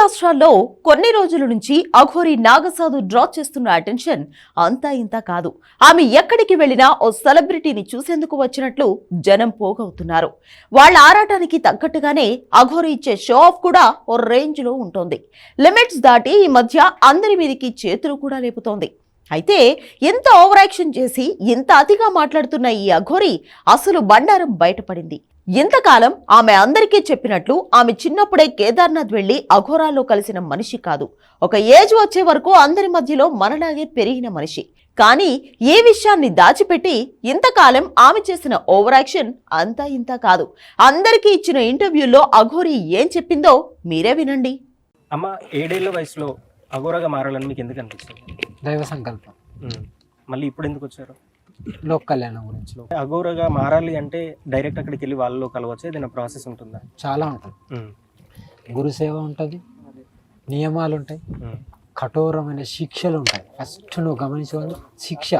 రాష్ట్రాల్లో కొన్ని రోజుల నుంచి అఘోరి నాగసాధు డ్రా చేస్తున్న అటెన్షన్ అంతా ఇంత కాదు. ఆమె ఎక్కడికి వెళ్ళినా ఓ సెలబ్రిటీని చూసేందుకు వచ్చినట్లు జనం పోగవుతున్నారు. వాళ్ళ ఆరాటానికి తగ్గట్టుగానే అఘోరి ఇచ్చే షో ఆఫ్ కూడా ఓ రేంజ్లో ఉంటుంది. లిమిట్స్ దాటి ఈ మధ్య అందరి మీదికి చేతులు కూడా లేపుతోంది. అయితే ఎంత ఓవరాక్షన్ చేసి ఇంత అతిగా మాట్లాడుతున్న ఈ అఘోరి అసలు బండారం బయటపడింది. ఇంతకాలం ఆమె అందరికీ చెప్పినట్లు ఆమె చిన్నప్పుడే కేదార్నాథ్ వెళ్ళి అఘోరాల్లో కలిసిన మనిషి కాదు. ఒక ఏజ్ వచ్చే వరకు అందరి మధ్యలో మనలాగే పెరిగిన మనిషి. కానీ ఏ విషయాన్ని దాచిపెట్టి ఇంతకాలం ఆమె చేసిన ఓవర్ యాక్షన్ అంతా ఇంత కాదు. అందరికీ ఇచ్చిన ఇంటర్వ్యూలో అఘోరి ఏం చెప్పిందో మీరే వినండి. అమ్మ ఏడేళ్ళ వయసులో అఘోరగా మారాలని మీకు ఎందుకు అనిపిస్తుంది? దైవ సంకల్పం. మళ్ళీ ఇప్పుడు ఎందుకు వచ్చారు? లోక్ కళ్యాణం గురించి. అఘోరగా మారాలి అంటే డైరెక్ట్ అక్కడికి వెళ్ళి వాళ్ళలో కలవచ్చు ఏదైనా ప్రాసెస్ ఉంటుందా? చాలా ఉంటుంది. ఉమ్. గురు సేవ ఉంటుంది నియమాలు ఉంటాయి. కఠోరమైన శిక్షలు ఉంటాయి. ఫస్ట్ నువ్వు గమనించవాలి శిక్ష.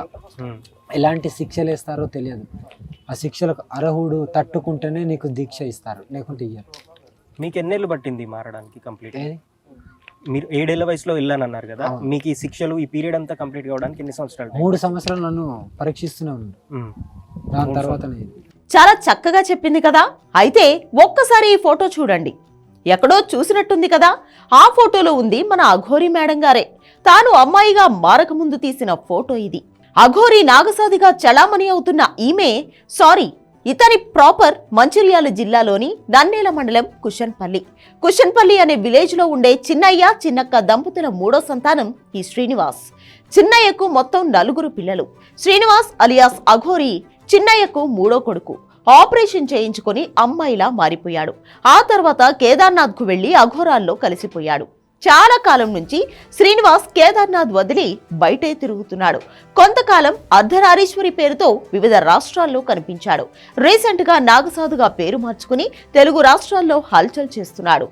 ఎలాంటి శిక్షలు ఇస్తారో తెలియదు. ఆ శిక్షలకు అర్హుడు తట్టుకుంటేనే నీకు దీక్ష ఇస్తారు లేకుంటే ఇయ్యరు. మీకు ఎన్నేళ్ళు పట్టింది మారడానికి కంప్లీట్ మీరు ఏడేళ్ళ వయసులో వెళ్ళానన్నారు కదా. మీకు ఈ శిక్షలు ఈ పీరియడ్ అంతా కంప్లీట్ కావడానికి ఎన్ని సంవత్సరాలు? మూడు సంవత్సరాలు నన్ను పరీక్షిస్తూనే. దాని తర్వాత చాలా చక్కగా చెప్పింది కదా? అయితే ఒక్కసారి ఈ ఫోటో చూడండి. ఎక్కడో చూసినట్టుంది కదా? ఆ ఫోటోలో ఉంది మన అఘోరి మేడం గారే. తాను అమ్మాయిగా మారకముందు తీసిన ఫోటో ఇది. అఘోరి నాగసాదిగా చలామణి అవుతున్న ఈమె సారీ ఇతని ప్రాపర్ మంచిర్యాల జిల్లాలోని నన్నేల మండలం కుషన్పల్లి. కుషన్పల్లి అనే విలేజ్లో ఉండే చిన్నయ్య చిన్నక్క దంపతుల మూడో సంతానం ఈ శ్రీనివాస్. చిన్నయ్యకు మొత్తం నలుగురు పిల్లలు. శ్రీనివాస్ అలియాస్ అఘోరి చిన్నయ్యకు మూడో కొడుకు. ఆపరేషన్ చేయించుకొని అమ్మాయిలా మారిపోయాడు. ఆ తర్వాత కేదార్నాథ్కు వెళ్ళి అఘోరాల్లో కలిసిపోయాడు. చాలా కాలం నుంచి శ్రీనివాస్ కేదార్నాథ్ వదిలి బయటే తిరుగుతున్నాడు. కొంతకాలం అర్ధనారీశ్వరి పేరుతో వివిధ రాష్ట్రాల్లో కనిపించాడు. రీసెంట్గా నాగసాదుగా నాగసాధుగా పేరు మార్చుకుని తెలుగు రాష్ట్రాల్లో హల్చల్ చేస్తున్నాడు.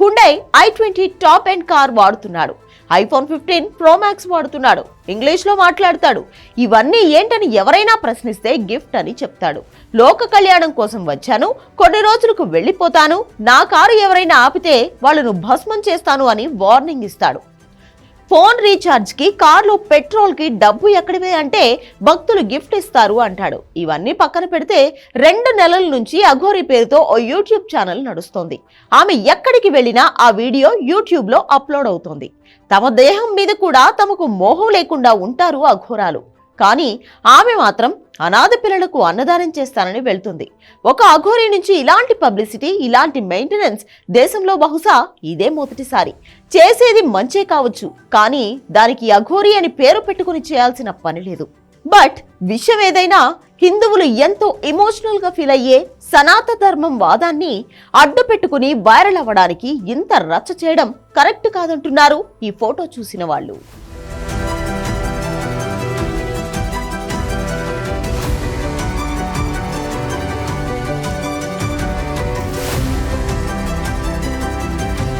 Hyundai i twenty top end car వాడుతున్నాడు. IPhone fifteen pro max వాడుతున్నాడు. ఇంగ్లీష్లో మాట్లాడతాడు. ఇవన్నీ ఏంటని ఎవరైనా ప్రశ్నిస్తే గిఫ్ట్ అని చెప్తాడు. లోక కళ్యాణం కోసం వచ్చాను కొన్ని రోజులకు వెళ్ళిపోతాను నా కారు ఎవరైనా ఆపితే వాళ్ళను భస్మం చేస్తాను అని వార్నింగ్ ఇస్తాడు. ఫోన్ రీఛార్జ్కి కార్లో పెట్రోల్కి డబ్బు ఎక్కడివే అంటే భక్తులు గిఫ్ట్ ఇస్తారు అంటాడు. ఇవన్నీ పక్కన పెడితే రెండు నెలల నుంచి అఘోరి పేరుతో ఓ యూట్యూబ్ ఛానల్ నడుస్తోంది. ఆమె ఎక్కడికి వెళ్ళినా ఆ వీడియో యూట్యూబ్లో అప్లోడ్ అవుతోంది. తమ దేహం మీద కూడా తమకు మోహం లేకుండా ఉంటారు అఘోరాలు. కానీ ఆమె మాత్రం అనాథ పిల్లలకు అన్నదానం చేస్తానని వెళ్తుంది. ఒక అఘోరి నుంచి ఇలాంటి పబ్లిసిటీ ఇలాంటి మెయింటెనెన్స్ దేశంలో బహుశా ఇదే మొదటిసారి. చేసేది మంచే కావచ్చు కానీ దానికి అఘోరి అని పేరు పెట్టుకుని చేయాల్సిన పని లేదు. బట్ విషయం ఏదైనా హిందువులు ఎంతో ఎమోషనల్గా ఫీల్ అయ్యే సనాత ధర్మం వాదాన్ని అడ్డు పెట్టుకుని వైరల్ అవ్వడానికి ఇంత రచ్చ చేయడం కరెక్ట్ కాదంటున్నారు ఈ ఫోటో చూసిన వాళ్ళు.